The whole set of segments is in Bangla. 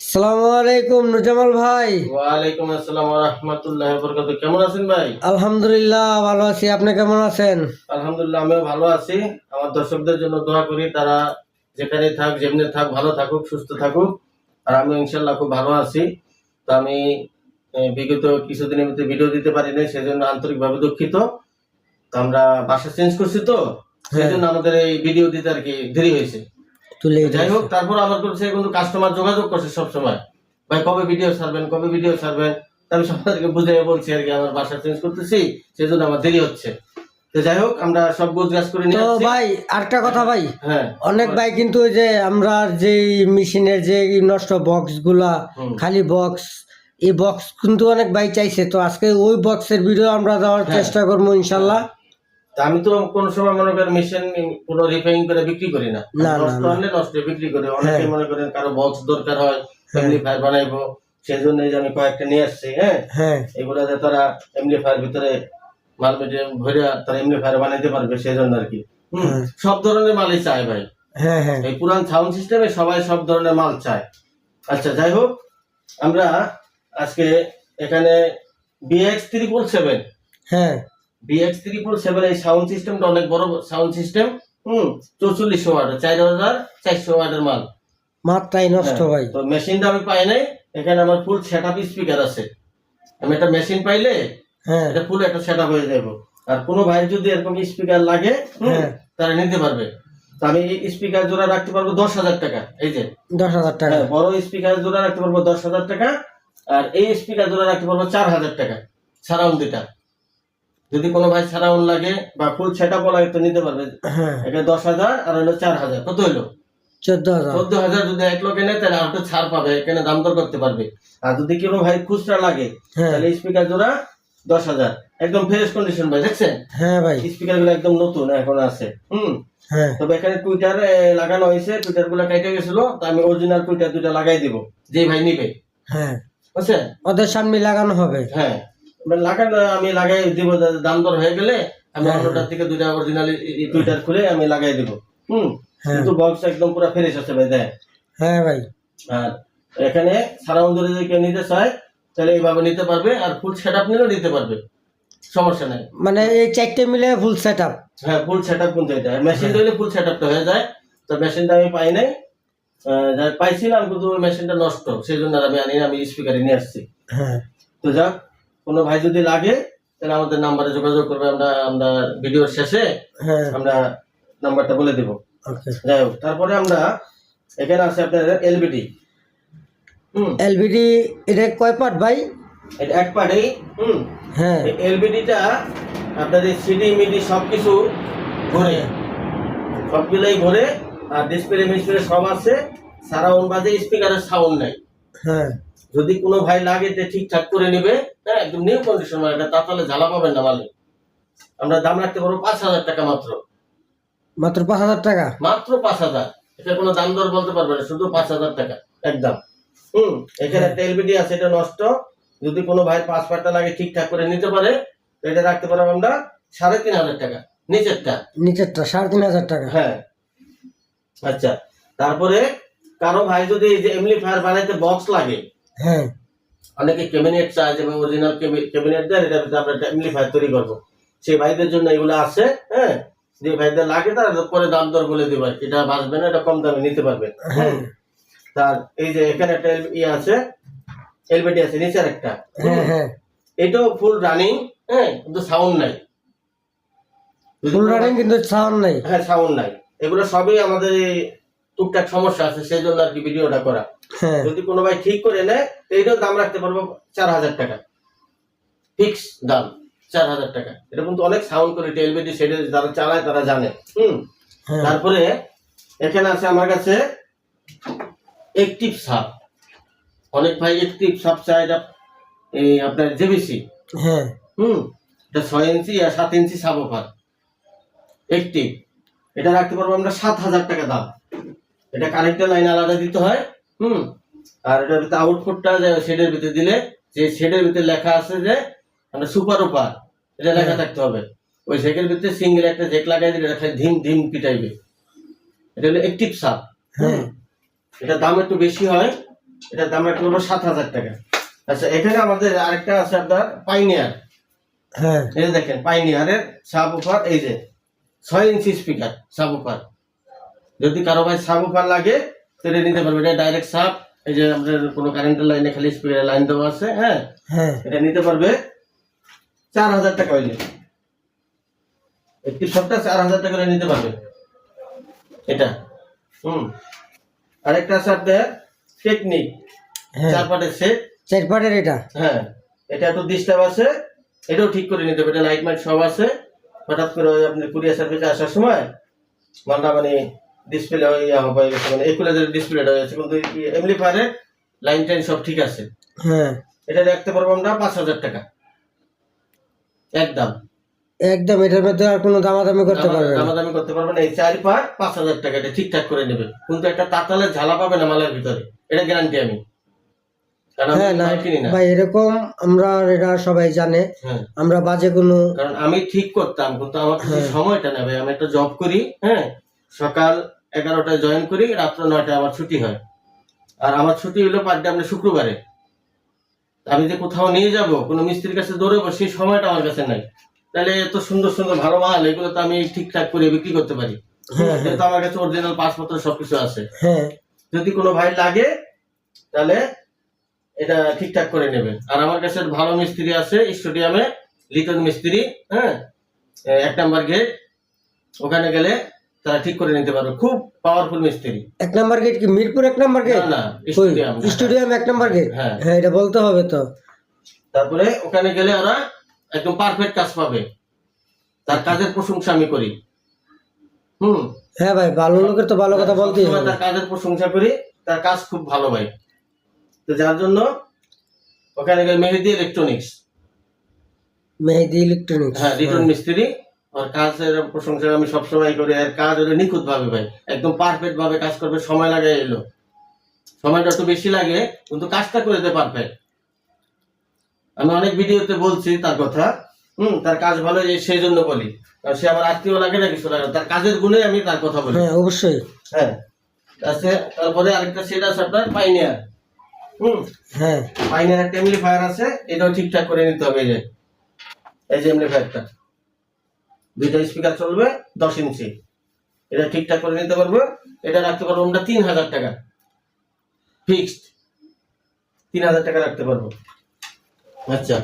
সালামু আলাইকুম নুজামাল ভাই। ওয়ালাইকুম আসসালাম ওয়া রাহমাতুল্লাহি ওয়া বারাকাতুহু। কেমন আছেন ভাই? আলহামদুলিল্লাহ ভালো আছি। আপনি কেমন আছেন? আলহামদুলিল্লাহ আমিও ভালো আছি। আমার দর্শকদের জন্য দোয়া করি তারা যেখানে থাক যেমনি থাক ভালো থাকুক সুস্থ থাকুক। আর আমি ইনশাল্লাহ খুব ভালো আছি। তো আমি বিগত কিছুদিনের মধ্যে ভিডিও দিতে পারি নাই সেজন্য আন্তরিকভাবে দুঃখিত। তো আমরা বাসা চেঞ্জ করছি তো সেজন্য আমাদের এই ভিডিও দিতে আর কি দেরি হয়েছে। তুলে যাই হোক তারপর আমার কাছে কিন্তু কাস্টমার যোগাযোগ করছে সব সময় ভাই কবে ভিডিও ছাড়বেন কবে ভিডিও ছাড়বেন? আমি সবাইকে বুঝে বলছি আর কি আমার বাসা চেঞ্জ করতেছি সেজন্য আমার দেরি হচ্ছে। তো যাই হোক আমরা সব করে নিয়ে তো ভাই আরেকটা কথা ভাই। হ্যাঁ অনেক ভাই কিন্তু ওই যে আমরা যে মেশিনের যে নষ্ট বক্সগুলা খালি বক্স এই বক্স কিন্তু অনেক ভাই চাইছে। তো আজকে ওই বক্সের ভিডিও আমরা দেওয়ার হ্যাঁ। চেষ্টা করব ইনশাল্লাহ। আমি তো কোন সময় মনে করেন মেশিন কোনো রিপেয়ারিং করে বিক্রি করি না। নষ্ট হলে নষ্ট বিক্রি করি। অনেকে হ্যাঁ। মনে করেন কারও বক্স দরকার হয় এমপ্লিফায়ার বানাইবো। সেই জন্য আমি কয়েকটা নিয়ে আসছি হ্যাঁ? হ্যাঁ। এগুলাতে তারা এমপ্লিফায়ার ভিতরে মাল মেটেরিয়াল ভরে তারা এমপ্লিফায়ার বানাইতে পারবে সেই জন্য আর কি। হ্যাঁ। সব ধরনের মালই চায় ভাই। হ্যাঁ হ্যাঁ। এই পুরান সাউন্ড সিস্টেমে সবাই সব ধরনের মাল চায়। আচ্ছা যাই হোক আমরা আজকে এখানে বিএক্স ত্রিপুল সেভেন হ্যাঁ। বিএক্স ত্রিপুল সেভেন এই সাউন্ড সিস্টেমটা অনেক বড় সাউন্ড সিস্টেম হুম চৌচল্লিশশো ওয়াটের চার হাজার চারশো ওয়াটের মাল। মাত্রাই নষ্ট হ্যাঁ, ভাই। তো মেশিনটা আমি পাই নাই এখানে আমার ফুল সেট আপ স্পিকার আছে। আমি একটা মেশিন পাইলে হ্যাঁ। এটা ফুল একটা সেট আপ হয়ে যাব। আর কোনো ভাই যদি এরকম স্পিকার লাগে হ্যাঁ। তারা নিতে পারবে। তো আমি এই স্পিকার জোড়া রাখতে পারব দশ হাজার টাকা এই যে। দশ হাজার টাকা। হ্যাঁ, বড় স্পিকার জোড়া রাখতে পারব দশ হাজার টাকা আর এই স্পিকার জোড়া রাখতে পারব চার হাজার টাকা সারাউন্ড দুটা যদি কোনো ভাই সারাউন্ড লাগে বা ফুল সেট আপ লাগে তো নিতে পারবে। হ্যাঁ। এখানে দশ হাজার আর হলো চার হাজার। কত হলো চোদ্দ হাজার। চোদ্দ হাজার যদি এক লোকে নেয় তাহলে আর একটু ছাড় পাবে এখানে দাম দর করতে পারবে। আর যদি কোনো ভাই খুচরা লাগে হ্যাঁ। তাহলে স্পিকার জোড়া দশ হাজার। একদম ফ্রেশ কন্ডিশন ভাই দেখছেন? হ্যাঁ ভাই। স্পিকারগুলো একদম নতুন এখন আছে হুম? হ্যাঁ। তবে এখানে টুইটার লাগানো হয়েছে টুইটারগুলো কেটে গেছিল তো আমি অরিজিনাল টুইটার দুটা লাগাই দিব যে ভাই নিবে। হ্যাঁ। বুঝছেন? ওদের সামনে লাগানো হবে। হ্যাঁ। লাগানো আমি লাগাই দিব দাম দর হয়ে গেলে আমি হ্যাঁ। অন্যটার থেকে দুইটা অরিজিনাল টুইটার খুলে আমি লাগাই দিব হুম? হ্যাঁ। কিন্তু বক্স একদম পুরো ফ্রেশ আছে ভাই দেখ। হ্যাঁ ভাই। আর এখানে সারাউন্ড যদি কেউ নিতে চায় তাহলে এইভাবে নিতে পারবে আর ফুল সেট আপ নিলেও নিতে পারবে। সমস্যা নাই। মানে এই চারটে মিলে ফুল সেট আপ হ্যাঁ ফুল সেট আপ কিন্তু এটা। মেশিন দিলে ফুল সেট আপটা হয়ে যায়। তো মেশিনটা আমি পাই নাই। পাইছিলাম কিন্তু মেশিনটা নষ্ট। সেই জন্য আমি আনি আমি স্পিকারে নিয়ে আসছি। হ্যাঁ। তো যাক কোনো ভাই যদি লাগে তাহলে আমাদের নাম্বারে যোগাযোগ করবে আমরা আমরা ভিডিওর শেষে হ্যাঁ। আমরা নাম্বারটা বলে দেব। যাই হোক তারপরে আমরা এখানে আছে আপনার এলবিডি হুম। এলবিডি এটা কয় পার্ট ভাই? এটা এক পারেই হুম। হ্যাঁ। এলবিডিটা আপনাদের সিডি মিডি সবকিছু ঘোরে। সবগুলোই ঘোরে আর ডিসপ্লে মিসপ্লে সব আছে সারাউন্ড বাজে স্পিকারের সাউন্ড নাই। হ্যাঁ। যদি কোনো ভাই লাগে যে ঠিকঠাক করে নেবে হ্যাঁ একদম নিউ কন্ডিশন মানে এটা তাহলে জ্বালা পাবেন না মালিক আমরা দাম রাখতে পারব পাঁচ হাজার টাকা মাত্র। মাত্র পাঁচ হাজার টাকা? মাত্র পাঁচ হাজার। এটা কোনো দাম দর বলতে পারবে না শুধু পাঁচ হাজার টাকা একদম। হুম এখানে একটা এলবিডি আছে এটা নষ্ট। যদি কোনো ভাই পাঁচ পাটটা লাগে ঠিকঠাক করে নিতে পারে এটা রাখতে পারব আমরা সাড়ে তিন হাজার টাকা নিচেরটা। নিচেরটা সাড়ে তিন হাজার টাকা? হ্যাঁ। আচ্ছা তারপরে কারও ভাই যদি এমনি ফায়ার বানাইতে বক্স লাগে হ্যাঁ। অনেকে ক্যাবিনেট চায় যে অরিজিনাল ক্যাবিনেট দেয় এটা আমরা এমপ্লিফায়ার তৈরি করব। সেই ভাইদের জন্য এগুলো আছে হ্যাঁ। যে ভাইদের লাগে তারা পরে দাম দর বলে দেবে এটা বাঁচবে না এটা কম দামে নিতে পারবে। হ্যাঁ। তার এই যে এখানে একটা ইয়ে আছে এলবিডি আছে নিচের একটা হ্যাঁ হ্যাঁ। এটাও ফুল রানিং হ্যাঁ কিন্তু সাউন্ড নাই। ফুল রানিং কিন্তু সাউন্ড নাই। হ্যাঁ সাউন্ড নাই। এগুলো সবই আমাদের এই টুকটাক সমস্যা আছে সেই জন্য আর কি ভিডিওটা করা। যদি কোনো ভাই ঠিক করে নেয় এটাও দাম রাখতে পারব চার হাজার টাকা। ফিক্স দাম চার হাজার টাকা। এটা কিন্তু অনেক সাউন্ড করে টেলবিডি সেটে যারা চালায় তারা জানে। হুম? হ্যাঁ। তারপরে এখানে আছে আমার কাছে একটিভ সাপ অনেক ভাই একটিভ সাপ চায় এটা এই আপনার জেবিসি হ্যাঁ। হুম? এটা ছয় ইঞ্চি আর সাত ইঞ্চি সাব অফার একটিভ এটা রাখতে পারব আমরা সাত হাজার টাকা দাম। এটা কানেক্টের লাইন আলাদা দিতে হয়। হুম। আর এটার ভিতরে আউটপুটটা শেডের ভিতরে দিলে যে শেডের ভিতরে লেখা আছে যে মানে সুপার ওপার এটা লেখা থাকতে হবে। ওই শেকের ভিতরে সিঙ্গেল একটা জেক লাগাই দিলে এটা ধিম ধিম পিটাইবে এটা হলো একটিভ সাপ হ্যাঁ। এটা দাম একটু বেশি হয় এটার দাম রাখতে পারব সাত হাজার টাকা। আচ্ছা এখানে আমাদের আরেকটা আছে আপনার পাইনিয়ার হ্যাঁ। এই দেখেন পাইনিয়ারের সাব উফার এই যে ছয় ইঞ্চি স্পিকার সাব উফার যদি কারও ভাই সাব উফার লাগে তাহলে নিতে পারবে। এটা ডাইরেক্ট সাব এই যে আমাদের কোনো কারেন্টের লাইনে খালি লাইন দেওয়া আছে হ্যাঁ? হ্যাঁ। এটা নিতে পারবে চার হাজার টাকা হইলে। একটি সবটা চার হাজার টাকা নিতে পারবে। এটা হুম। আরেকটা আছে আপনার টেকনিক হ্যাঁ। চার পাটের সেট চার পাটের এটা? হ্যাঁ এটা একটু ডিস্টার্ব আছে এটাও ঠিক করে নিতে হবে এটা লাইট মাইট সব আছে। হঠাৎ করে আপনি কুরিয়ার সার্ভিসে আসার সময় মালটা মানে ডিসপ্লে ইয়া গেছে মানে ডিসপ্লেটা হয়ে গেছে কিন্তু পারে লাইন টাইন সব ঠিক আছে। হ্যাঁ। এটা রাখতে পারব আমরা পাঁচ হাজার টাকা। একদম। একদম এটার মধ্যে আর কোনো দামাদামি করতে পারবে দামাদামি করতে পারবেন এই চার পার পাঁচ হাজার টাকা এটা ঠিকঠাক করে নেবে কিন্তু একটা তাতালের ঝালা পাবে না মালের ভিতরে। এটা গ্যারান্টি আমি। হ্যাঁ না না। ভাই এরকম আমরা এটা সবাই জানে। হ্যাঁ। আমরা বাজে কোনো কারণ আমি ঠিক করতাম কিন্তু আমার হ্যাঁ। সময়টা নেবে আমি একটা জব করি হ্যাঁ সকাল এগারোটায় জয়েন করি রাত্র নয়টায় আমার ছুটি হয়। আর আমার ছুটি হলো পার ডে আমরা শুক্রবারে। আমি যে কোথাও নিয়ে যাব কোনো মিস্ত্রির কাছে দৌড়াবো সেই সময়টা আমার কাছে নাই। তাহলে এত সুন্দর সুন্দর ভালো মাল এগুলো তো আমি ঠিকঠাক করে বিক্রি করতে পারি। হ্যাঁ, যেহেতু আমার কাছে অরিজিনাল পাসপত্র সবকিছু আছে। হ্যাঁ। যদি কোনো ভাই লাগে তাহলে এটা ঠিকঠাক করে নেবে। আর আমার কাছে ভালো মিস্ত্রি আছে স্টেডিয়ামে লিটন মিস্ত্রি হ্যাঁ? এক নাম্বার গেট। ওখানে গেলে তারা ঠিক করে নিতে পারবে। খুব পাওয়ারফুল মিস্ত্রি। এক নাম্বার গেট কি? মিরপুর এক নাম্বার গেট না না স্টেডিয়াম। এক নাম্বার গেট হ্যাঁ। হ্যাঁ এটা বলতে হবে তো। তারপরে ওখানে গেলে ওরা একদম পারফেক্ট কাজ পাবে। তার কাজের প্রশংসা আমি করি। হুম। হ্যাঁ ভাই ভালো লোকের তো ভালো কথা বলতেই হবে। তার কাজের প্রশংসা করি তার কাজ খুব ভালো ভাই। তো যার জন্য ওখানে গেলে মেহেদি ইলেকট্রনিক্স মেহেদি ইলেকট্রনিক্স হ্যাঁ রিটন মিস্ত্রি। আর কাজের প্রশংসা আমি সবসময় করি আর কাজ হলো নিখুঁত ভাবে ভাই। একদম পারফেক্ট ভাবে কাজ করবে সময় লাগে এলো। সময়টা একটু বেশি লাগে কিন্তু কাজটা করে দিতে পারফেক্ট আমি অনেক ভিডিওতে বলছি তার কথা হুম তার কাজ ভালো এই- সেই জন্য বলি। আর সে আমার আত্মীয় লাগে না কিছু লাগে তার কাজের গুণে আমি তার কথা বলি। হ্যাঁ অবশ্যই। হ্যাঁ আছে তারপরে আরেকটা সেট আছে আপনার পাইনিয়ার হুম হ্যাঁ। পাইনিয়ার একটা এমপ্লিফায়ার আছে এটাও ঠিকঠাক করে নিতে হবে এই যে এই যে এমনি এমপ্লিফায়ারটা দুইটা স্পিকার চলবে দশ ইঞ্চি এটা ঠিকঠাক করে নিতে পারব। এটা রাখতে পারব আমরা তিন হাজার টাকা। ফিক্সড তিন হাজার টাকা রাখতে পারব। আচ্ছা।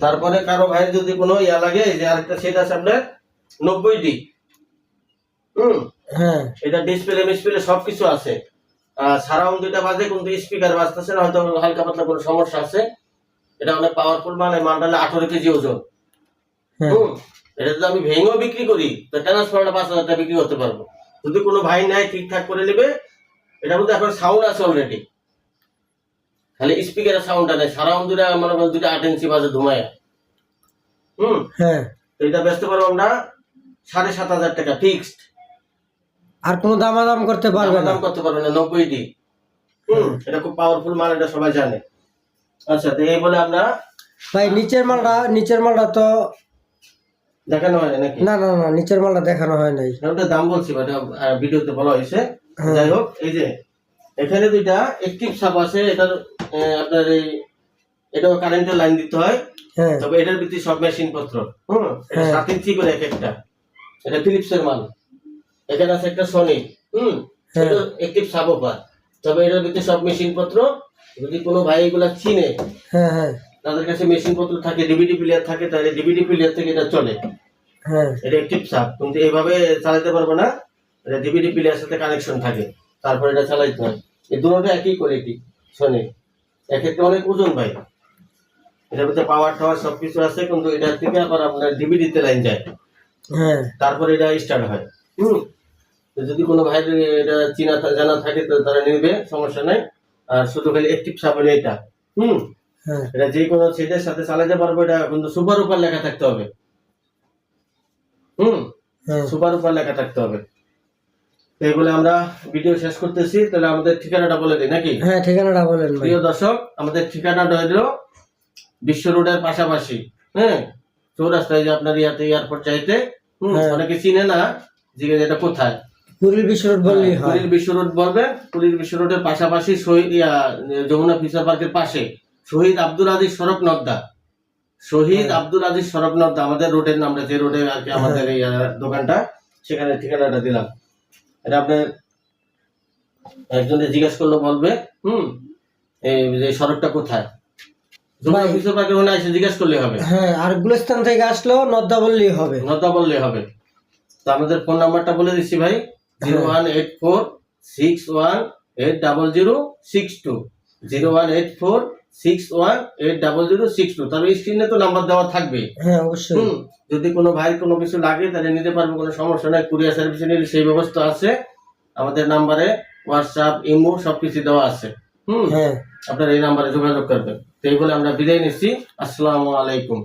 তারপরে কারও ভাইয়ের যদি কোনো ইয়া লাগে যে আরেকটা সেট আছে আপনার নব্বই ডি হুম? হ্যাঁ। এটা ডিসপ্লে মিসপ্লে সবকিছু আছে। সারাউন্ড দুইটা বাজে কিন্তু স্পিকার বাজতেছে না হয়তো হালকা পাতলা কোনো সমস্যা আছে। এটা অনেক পাওয়ারফুল মানে মালটা আঠারো কেজি ওজন। হ্যাঁ। হুম? এটা যদি আমি ভেঙেও বিক্রি করি তো ট্রান্সফারটা পাঁচ হাজার টাকা বিক্রি করতে পারব। যদি কোনো ভাই নেয় ঠিকঠাক করে নেবে এটা মধ্যে এখন সাউন্ড আছে অলরেডি খালি স্পিকারের সাউন্ডটা নেই। সারাউন্ড দুটা মনে দুটা আট ইঞ্চি বাজে ধুমায়। হুম? হ্যাঁ। তো এটা বেচতে পারব আমরা সাড়ে সাত হাজার টাকা ফিক্সড আর কোনো দামাদাম করতে পারবে না। দাম করতে পারবে না নব্বই ডি। হুম? এটা খুব পাওয়ারফুল মাল এটা সবাই জানে। আচ্ছা তো এই বলে আমরা ভাই নিচের মালটা নিচের মালটা তো দেখানো হয় নাকি? না না না নিচের মালটা দেখানো হয় নাই। ওটা দাম বলছি এটা, ভিডিওতে বলা হয়েছে। হ্যাঁ। যাই হোক এই যে এখানে দুইটা একটিভ সাপ আছে এটার আপনার এই এটাও কারেন্টের লাইন দিতে হয়। হ্যাঁ। তবে এটার ভিতরে সব মেশিন পত্র হুম? হ্যাঁ। সাত ইঞ্চি করে এক একটা। এটা ফিলিপসের মাল। এখানে আছে একটা সনি হুম। এটা একটিভ সাবোপার তবে এটার ভিতরে সব মেশিন পত্র যদি কোনো ভাই এগুলা চিনে হ্যাঁ হ্যাঁ। তাদের কাছে মেশিন পত্র থাকে ডিভিডি প্লেয়ার থাকে তাহলে ডিভিডি প্লেয়ার থেকে এটা চলে। হ্যাঁ। এটা একটিভ সাপ কিন্তু এইভাবে চালাতে পারব না এটা ডিভিডি প্লেয়ার সাথে কানেকশন থাকে তারপর এটা চালাইতে হয়। এই দুটোটা একই কোয়ালিটি শোনে। এক্ষেত্রে অনেক ওজন ভাই। এটার ভিতরে পাওয়ার টাওয়ার সবকিছু আছে কিন্তু এটার থেকে আবার আপনার ডিভিডিতে লাইন যায়। হ্যাঁ। তারপর এটা স্টার্ট হয়। হুম। যদি কোনো ভাইয়ের এটা চিনা জানা থাকে তো তারা নিবে সমস্যা নাই। আর শুধু খালি একটিভ সাপ হলে এটা। হুম। এটা যে কোনো সেটের সাথে চালাতে পারব এটা কিন্তু সুপার উপর লেখা থাকতে হবে। হুম? হ্যাঁ। সুপার উপর লেখা থাকতে হবে। এগুলো আমরা ভিডিও শেষ করতেছি তাহলে আমাদের ঠিকানাটা বলে দিই নাকি? হ্যাঁ ঠিকানাটা বলেন প্রিয় দর্শক আমাদের ঠিকানাটা হইল বিশ্ব রোডের পাশাপাশি হ্যাঁ? চৌরাস্তায় যে আপনার ইয়াতে এয়ারপোর্ট চাইতে হুম, হ্যাঁ। অনেকে চিনে না জিজ্ঞেস এটা কোথায়। কুড়িল বিশ্ব রোড বললেই হয়। পুরীর বিশ্ব রোড বলবেন পুরীর বিশ্ব রোডের পাশাপাশি যমুনা ফিচার পার্কের পাশে। শহীদ আব্দুল আজিজ সড়ক নদ্দা। শহীদ হ্যাঁ। আব্দুল আজিজ সড়ক নদ্দা আমাদের রোডের নামটা যে রোডে আর কি আমাদের এই দোকানটা সেখানে ঠিকানাটা দিলাম। এটা আপনার একজনে জিজ্ঞেস করল বলবে হুম এই যে সড়কটা কোথায়? এসে জিজ্ঞেস করলে হবে। হ্যাঁ আর গুলিস্তান থেকে নদ্দা বললেই হবে। বললে হবে। তো আমাদের ফোন নাম্বারটা বলে দিচ্ছি ভাই zero one eight four six one eight double zero six two zero one eight four six one eight double zero six two তবে স্ক্রিনে তো নাম্বার দেওয়া থাকবে। হ্যাঁ অবশ্যই। যদি কোনো ভাই কোনো কিছু লাগে তাহলে নিতে পারবে কোনো সমস্যা নাই। কুরিয়ার সার্ভিসে নিলে সেই ব্যবস্থা আছে। আমাদের নাম্বারে হোয়াটসঅ্যাপ ইমো সবকিছু দেওয়া আছে। হুম হ্যাঁ। আপনারা এই নাম্বারে যোগাযোগ করবেন। তো এই বলে আমরা বিদায় নিচ্ছি। আসসালামু আলাইকুম।